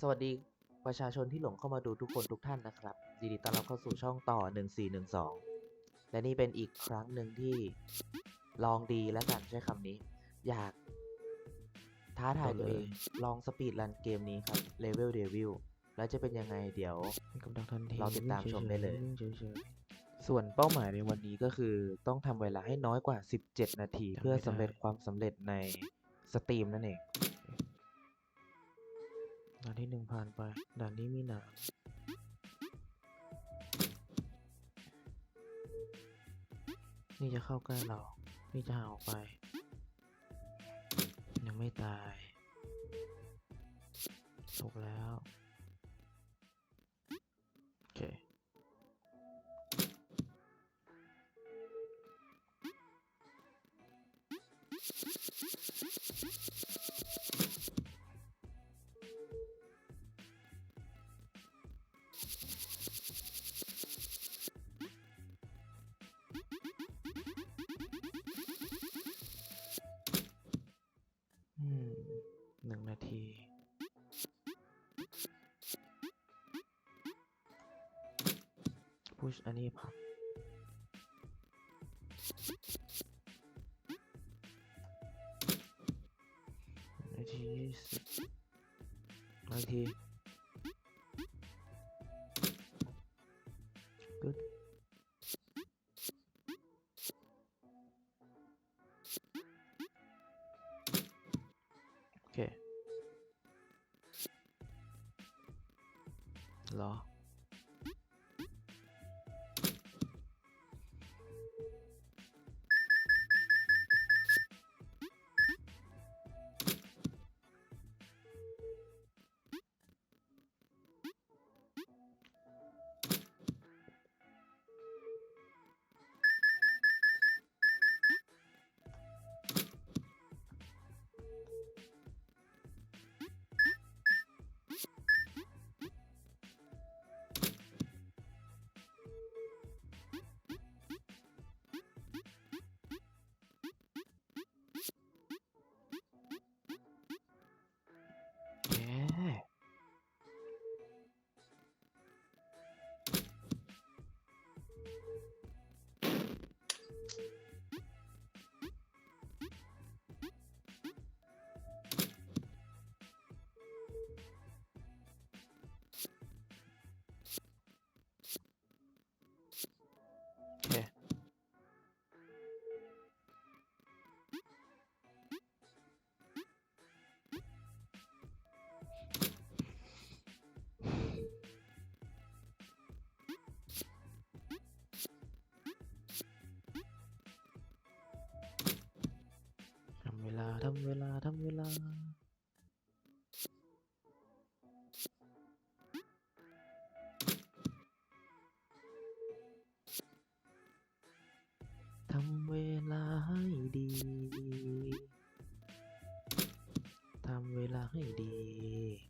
สวัสดีประชาชนที่หลงเข้ามาดูทุกคนทุกท่านนะครับยินดีต้อนรับเข้าสู่ช่องต่อ 1412 และนี่เป็นอีกครั้งหนึ่งที่ลองดีแล้วกันใช้คำนี้ อยากท้าทายตัวเองลองสปีดรันเกมนี้ครับเลเวลเดวิลแล้วจะเป็นยังไงเดี๋ยวให้กับดักทันทีเราติดตามชมได้เลยเฉยส่วนเป้าหมายในวันนี้ก็คือต้องทำเวลาให้น้อยกว่า 17 นาทีจำไม่ได้เพื่อสำเร็จความสำเร็จในสตรีมนั่นเองๆ ด่านที่หนึ่งผ่านไป ด่านนี้มีหนามนี่จะเข้าใกล้เรา นี่จะห่างออกไป ยังไม่ตาย ถูกแล้ว นาทีพุชอันนี้พับ เำเวลาทำเวลาทำเวลา ทำเวลาให้ดี ทำเวลาให้ดี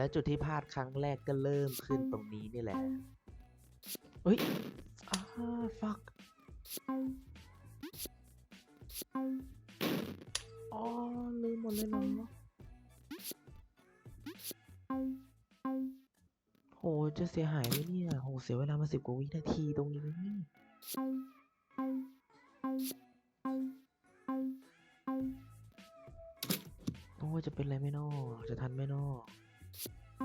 และจุดที่พลาดครั้งแรกก็เริ่มขึ้นตรงนี้นี่แหละเฮ้ยอ้า fuck อ๋อลืมหมดเลยเนาะโห จะเสียหายไหมเนี่ย โห เสียเวลามาสิบกว่าวินาทีตรงนี้ โอ้ยจะเป็นไรไหม่นอจะทันไหม่นอ ส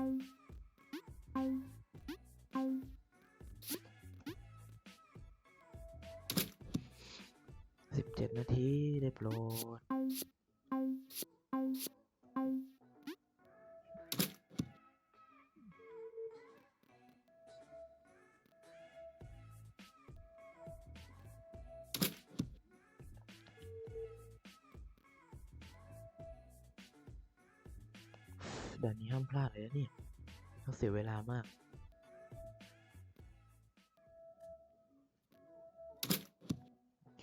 ิบเจ็ดนาทีได้โปรด ด่านนี้ห้ามพลาดเลยนะเนี่ยต้องเสียเวลามาก โอเค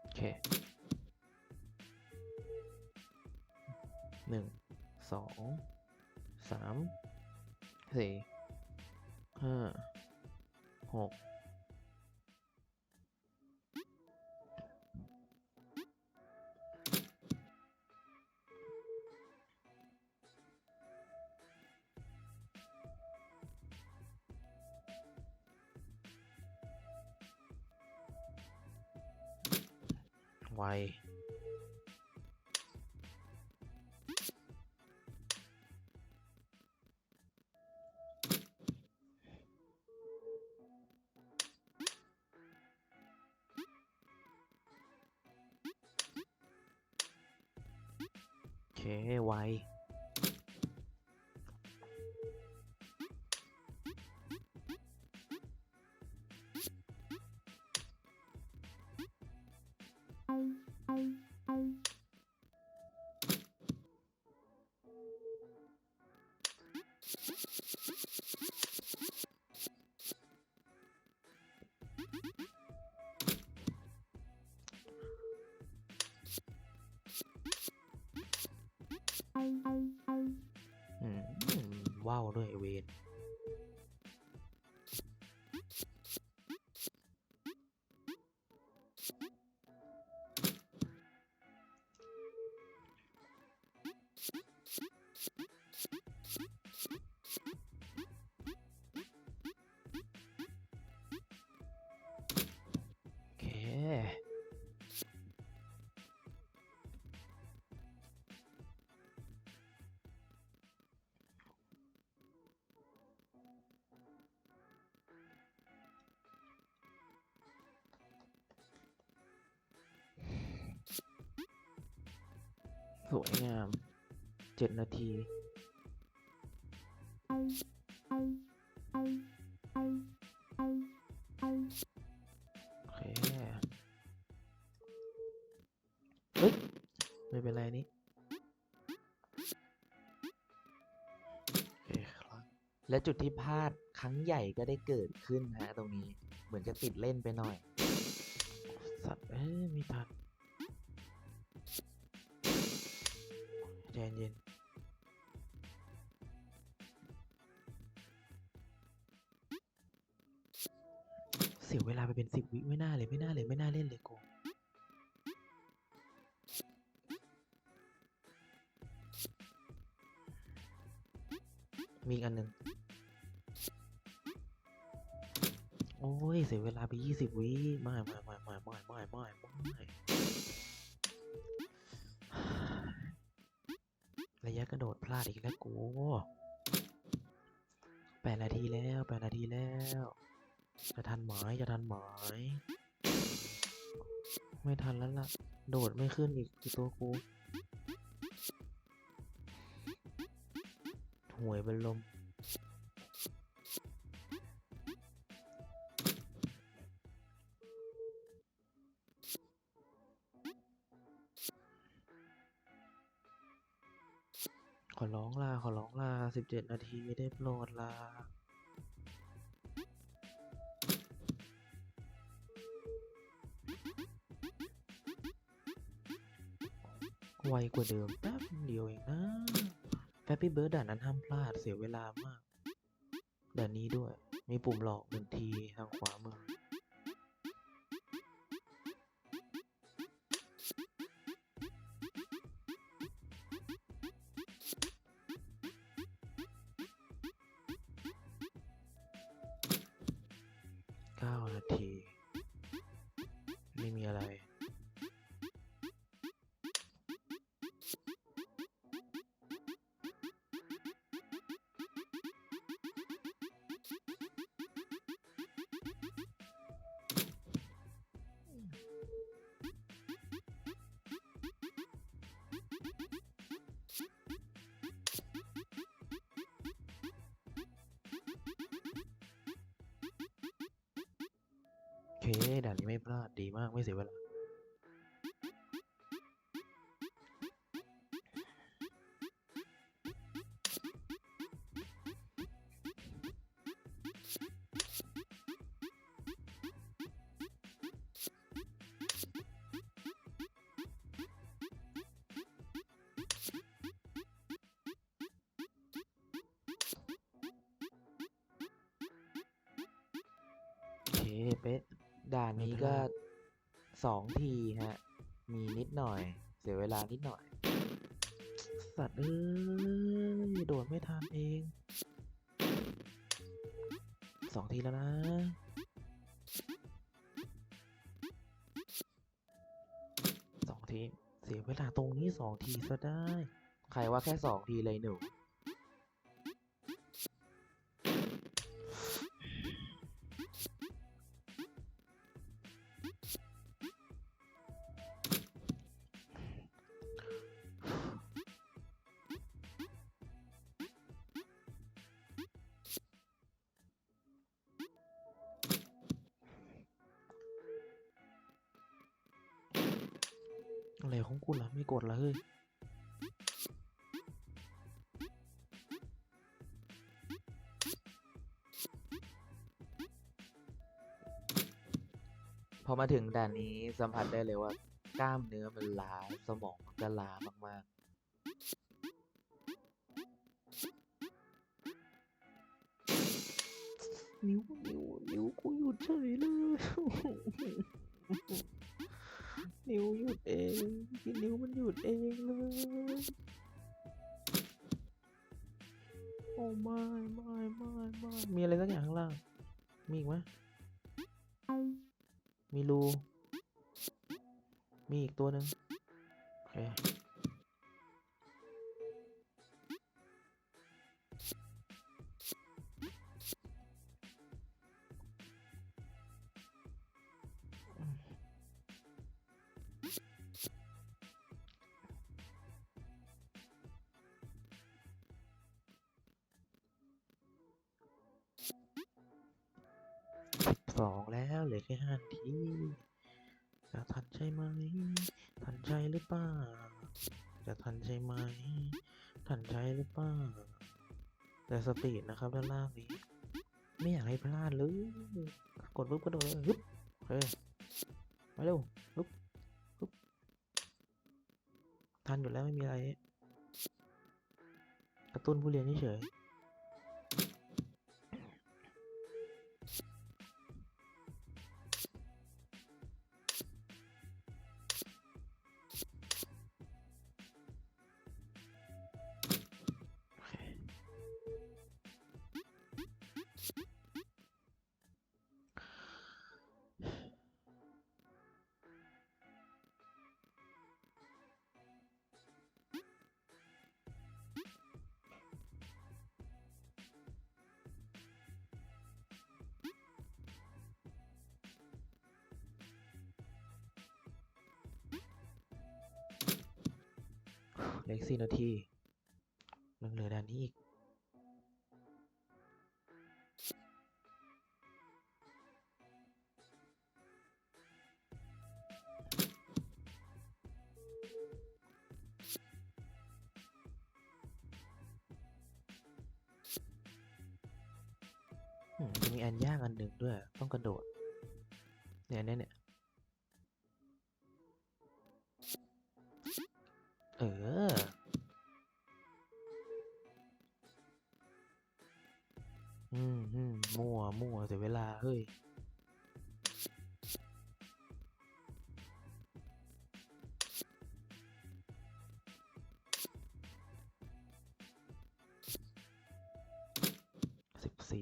โอเคหนึ่งสองสามสี่ห้าหก rồi ok quay. ว่าวด้วย เวน สวยงามเจ็ดนาทีโอเคเฮ้ยไม่เป็นไรนี่เครับและจุดที่พลาดครั้งใหญ่ก็ได้เกิดขึ้นฮะตรงนี้เหมือนจะติดเล่นไปหน่อย สัตว์เอ้ยมีทัน ใจเย็นเสียเวลาไปเป็นสิบวิไม่น่าเลยไม่น่าเลยไม่น่าเล่นเลยกูมีอันหนึ่งโอ้ย เสียเวลาไปยี่สิบวิไม่ไม่ไม่ไม่ไม่ไม่ไม่ ยกระโดดพลาดอีกแล้วกูแปดนาทีแล้วแปดนาทีแล้ว จะทันไหมจะทันไหมไม่ทันแล้วล่ะ โดดไม่ขึ้นอีกคือตัวกูห่วยเป็นลม อร้องลาขอร้องลาสิบเจ็ดนาทีได้โปรดลาไวกว่าเดิมแป๊บเดียวเองนะแฟปปี้เบิร์ดด่านนั้นห้ามพลาดเสียเวลามากด่านนี้ด้วย มีปุ่มหลอกหนึ่งทีทางขวามือ ด่านนี้ไม่พลาดดีมากไม่เสียเวลาเป๊ะ ด่านไม่นี้พก็ลาดสองทีฮะ มีนิดหน่อย เสียเวลานิดหน่อย สัตว์เอ้ยโดดไม่ทันเองสองทีแล้วนะสองที เสียเวลาตรงนี้สองทีซะได้ ใครว่าแค่สองทีเลยหนู ของกูล่ะไม่กดละเฮ้ยพอมาถึงด่านนี้สัมผัสได้เลยว่ากล้ามเนื้อมันล้าสมองก็ล้ามากๆ นิ้วนิ้วนิ้วกูหยุดเฉยเลย นิ้วหยุดเองพี่นิ้วมันหยุดเองเลยโอ้ไม่ไม่ไม่ไม่มีอะไรสักอย่างข้างล่าง มีอีกไหมมีรู มีอีกตัวหนึ่งโอเค สองแล้วเหลือแค่ห้านาทีจะทันใช่ไหม ทันใช่หรือเปล่า จะทันใช่ไหม ทันใช่หรือเปล่า แต่สปีดนะครับด้านล่างนี้ ไม่อยากให้พลาดเลย กดปุ๊บกระโดดเลยฮึบโอเคมาเร็วฮึบฮึบทันอยู่แล้วไม่มีอะไร กระตุ้นผู้เรียนเฉย ลืออีกสี่นาทียังเหลือด่านนี้อีกมจะมีอันยากอันหนึ่งด้วย ต้องกระโดด เนี่ยอันเนี้ยเนี่ย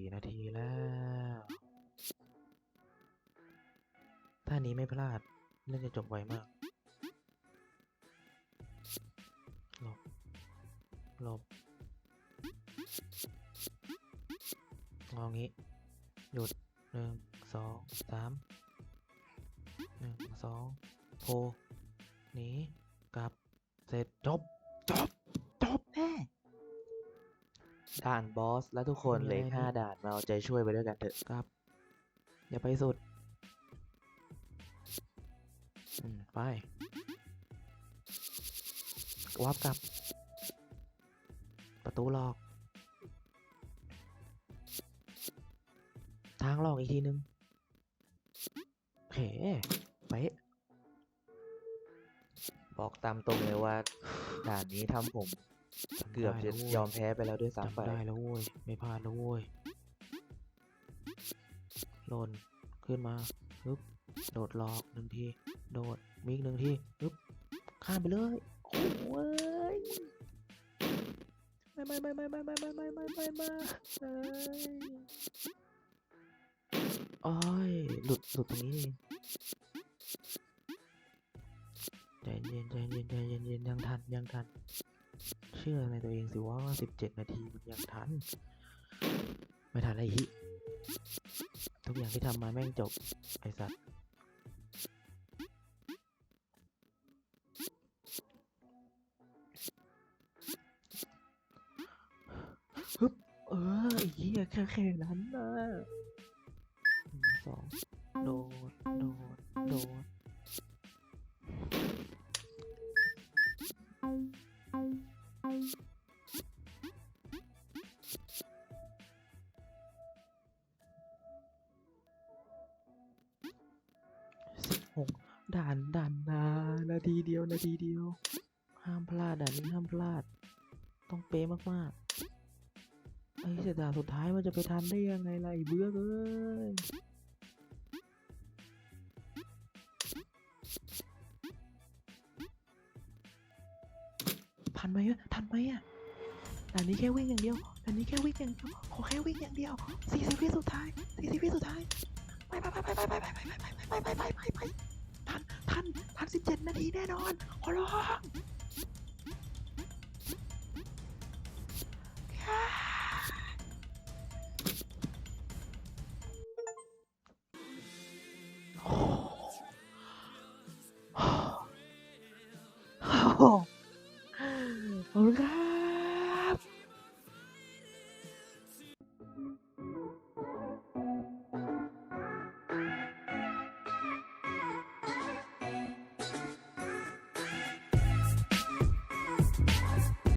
สี่นาทีแล้วถ้านี้ไม่พลาดเรื่องจะจบไวมาก ด่านบอสและทุกคนมีเหลืออะไรอกห้าพี่ด่านมาเอาใจช่วยไปด้วยกันเถอะกลับ อย่าไปสุดไปวับกลับ ประตูหลอก ทางหลอกอีกทีนึงเฮ้เป๊ะบอกตามตรงเลยว่าด่านนี้ทำผมทำ เกือบได้จะแล้วเว้ยอมแพ้ไปแล้วด้วยซ้ำไปทำได้แล้วเว้ย ไม่พลาดแล้วเว้ยหล่นขึ้นมาปึ๊บโดดหลอกหนึ่งที โดดมีอีกหนึ่งทีปึ๊บข้ามไปเลยโอ้ยไม่ไม่ไม่ไม่ไม่ไม่ไม่ไม่ไม่ไม่ไม่เอ้ยโอ้ยหลุดหลุดตรงนี้เองใจเย็นใจเย็นใจเย็นเย็นยังทันยังทัน เชื่อในตัวเองสิว่าว่าสิบเจ็ดนาทีมันยังทัน ไม่ทันอะไรฮิทุกอย่างที่ทำมาแม่งจบ ไอสัตว์ฮึบเออไอ้เหี้ยแค่แค่นั้นนะ สิบหกด่านด่านนานาทีเดียวนาทีเดียว ห้ามพลาดด่านนี้ห้ามพลาด ต้องเป๊ะมากๆไอ้เสียดาสุดท้ายมันจะไปทันได้ยังไงล่ะไอ้เบื้อเอ้ยทันไหมอะทันไหมอะด่านนี้แค่วิ่งอย่างเดียวด่านนี้แค่วิ่งอย่างเดียวขอแค่วิ่งอย่างเดียวสี่สิบวิสุดท้ายสี่สิบวิสุดท้ายไปไปไปไปไปไปไปไปไปไปไปไปไป ทันทันทันสิบเจ็ดนาทีแน่นอน ขอร้อง